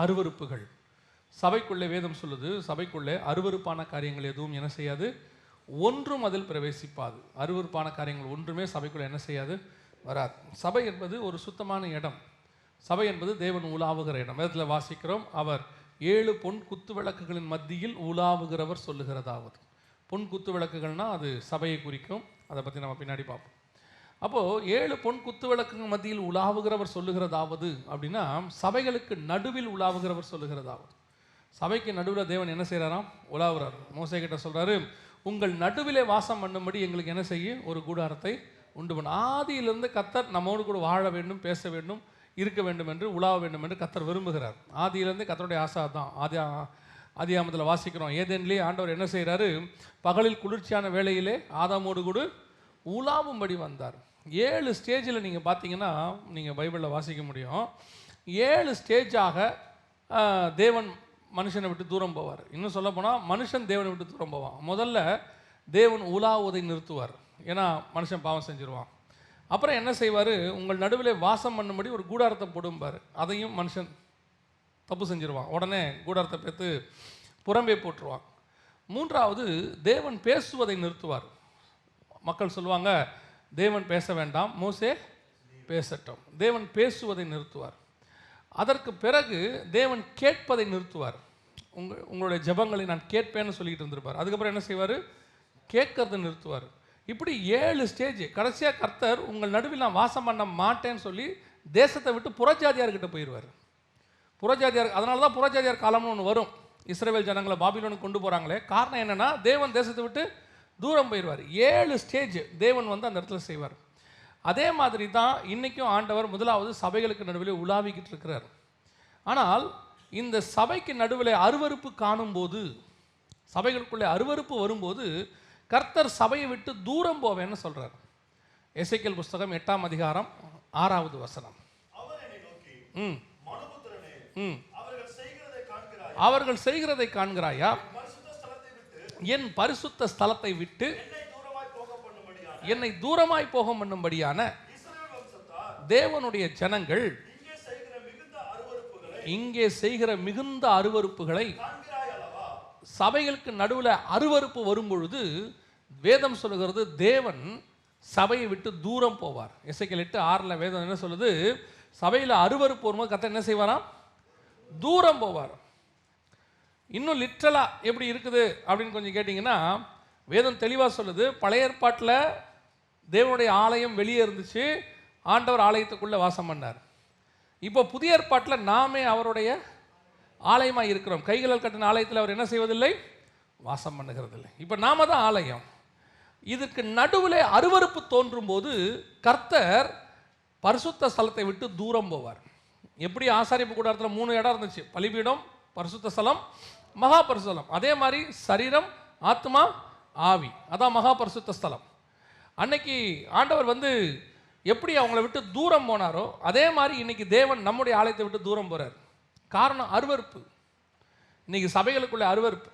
அருவருப்புகள். சபைக்குள்ளே வேதம் சொல்லுது சபைக்குள்ளே அருவருப்பான காரியங்கள் எதுவும் என்ன செய்யாது? ஒன்றும் அதில் பிரவேசிப்பாது. அருவருப்பான காரியங்கள் ஒன்றுமே சபைக்குள்ளே என்ன செய்யாது? வராது. சபை என்பது ஒரு சுத்தமான இடம். சபை என்பது தேவன் உலாவுகிற இடம். வேதத்தில் வாசிக்கிறோம் அவர் ஏழு பொன் குத்து விளக்குகளின் மத்தியில் உலாவுகிறவர் சொல்லுகிறதாவது. பொன் குத்து விளக்குகள்னால் அது சபையை குறிக்கும். அதை பற்றி நம்ம பின்னாடி பார்ப்போம். அப்போது ஏழு பொன் குத்து விளக்குகள் மத்தியில் உலாவுகிறவர் சொல்லுகிறதாவது அப்படின்னா சபைகளுக்கு நடுவில் உலாவுகிறவர் சொல்லுகிறதாவது. சபைக்கு நடுவில் தேவன் என்ன செய்கிறாராம் உலாவுறார். மோசை கிட்ட சொல்கிறாரு உங்கள் நடுவிலே வாசம் பண்ணும்படி எங்களுக்கு என்ன செய்ய? ஒரு கூடாரத்தை உண்டு பண்ண. ஆதியிலிருந்து கத்தர் நம்மோடு கூட வாழ வேண்டும் பேச வேண்டும் இருக்க வேண்டும் என்று உலாவ வேண்டும் என்று கத்தர் விரும்புகிறார். ஆதியிலிருந்து கத்தருடைய ஆசா தான் ஆதி ஆதியாமத்தில் வாசிக்கிறோம். ஏதேன்லேயே ஆண்டவர் என்ன செய்கிறாரு பகலில் குளிர்ச்சியான வேளையிலே ஆதாமோடு கூட உலாவும்படி வந்தார். ஏழு ஸ்டேஜில் நீங்கள் பார்த்தீங்கன்னா நீங்கள் பைபிளில் வாசிக்க முடியும். ஏழு ஸ்டேஜாக தேவன் மனுஷனை விட்டு தூரம் போவார். இன்னும் சொல்ல போனால் மனுஷன் தேவனை விட்டு தூரம் போவான். முதல்ல தேவன் உலாவுவதை நிறுத்துவார். ஏன்னா மனுஷன் பாவம் செஞ்சுருவான். அப்புறம் என்ன செய்வார்? உங்கள் நடுவில் வாசம் பண்ணும்படி ஒரு கூடாரத்தை போடும்பார். அதையும் மனுஷன் தப்பு செஞ்சுருவான். உடனே கூடாரத்தை பேத்து புறம்பே போட்டுருவான். மூன்றாவது தேவன் பேசுவதை நிறுத்துவார். மக்கள் சொல்லுவாங்க தேவன் பேச வேண்டாம் மோசே பேசட்டும். தேவன் பேசுவதை நிறுத்துவார். அதற்கு பிறகு தேவன் கேட்பதை நிறுத்துவார். உங்க உங்களுடைய ஜெபங்களை நான் கேட்பேன்னு சொல்லிட்டு இருந்திருப்பார். அதுக்கப்புறம் என்ன செய்வார்? கேட்கறதை நிறுத்துவார். இப்படி ஏழு ஸ்டேஜ் கடைசியாக கர்த்தர் உங்கள் நடுவில் நான் வாசம் பண்ண மாட்டேன்னு சொல்லி தேசத்தை விட்டு புறஜாதியார்கிட்ட போயிடுவார் புறஜாதியார் அதனால தான் புறஜாதியார் காலம்னு ஒன்று வரும். இஸ்ரவேல் ஜனங்களை பாபிலோனுக்கு கொண்டு போகிறாங்களே காரணம் என்னன்னா தேவன் தேசத்தை விட்டு தூரம் போயிடுவார். ஏழு ஸ்டேஜ் தேவன் வந்து அந்த இடத்துல செய்வார். அதே மாதிரி தான் இன்றைக்கும் ஆண்டவர் முதலாவது சபைகளுக்கு நடுவில் உலாவிக்கிட்டு இருக்கிறார். ஆனால் இந்த சபைக்கு நடுவில் அருவருப்பு காணும்போது சபைகளுக்குள்ளே அருவருப்பு வரும்போது கர்த்தர் சபையை விட்டு தூரம் போவேன்னு சொல்றார். எசேக்கியேல் புஸ்தகம் எட்டாம் அதிகாரம் ஆறாவது வசனம். ம். ம். அவர்கள் செய்கிறதை காண்கிறாய் அவர்கள் செய்கிறதை காண்கிறாயா பரிசுத்த ஸ்தலத்தை விட்டு என் பரிசுத்த ஸ்தலத்தை விட்டு என்னை தூரமாய் போக பண்ணும்படியான தேவனுடைய ஜனங்கள் இங்கே செய்கிற மிகுந்த அருவருப்புகளை சபைகளுக்கு நடுவில் அருவருப்பு வரும்பொழுது வேதம் சொல்லுகிறது தேவன் சபையை விட்டு தூரம் போவார். இசைக்கல் எட்டு ஆறில் வேதம் என்ன சொல்லுது சபையில் அருவருப்பு வரும்போது கத்த என்ன செய்வாராம்? தூரம் போவார். இன்னும் லிட்ரலாக எப்படி இருக்குது அப்படின்னு கொஞ்சம் கேட்டிங்கன்னா வேதம் தெளிவாக சொல்லுது பழைய ஏற்பாட்டில் தேவனுடைய ஆலயம் வெளியே இருந்துச்சு ஆண்டவர் ஆலயத்துக்குள்ளே வாசம் பண்ணார். இப்போ புதிய ஏற்பாட்டில் நாமே அவருடைய ஆலயமாக இருக்கிறோம். கைகளால் கட்டின ஆலயத்தில் அவர் என்ன செய்வதில்லை? வாசம் பண்ணுகிறதில்லை. இப்போ நாம தான் ஆலயம். இதுக்கு நடுவில் அருவருப்பு தோன்றும் போது கர்த்தர் பரிசுத்த ஸ்தலத்தை விட்டு தூரம் போவார். எப்படி ஆசாரிப்பு கூடாரத்தில் மூணு இடம் இருந்துச்சு? பலிபீடம் பரிசுத்த ஸ்தலம் மகாபரிசுத்தலம் அதே மாதிரி சரீரம் ஆத்மா ஆவி. அதான் மகாபரிசுத்த ஸ்தலம். அன்னைக்கு ஆண்டவர் வந்து எப்படி அவங்கள விட்டு தூரம் போனாரோ அதே மாதிரி இன்னைக்கு தேவன் நம்முடைய ஆலயத்தை விட்டு தூரம் போகிறார் காரணம் அருவருப்பு. இன்னைக்கு சபைகளுக்குள்ள அருவருப்பு.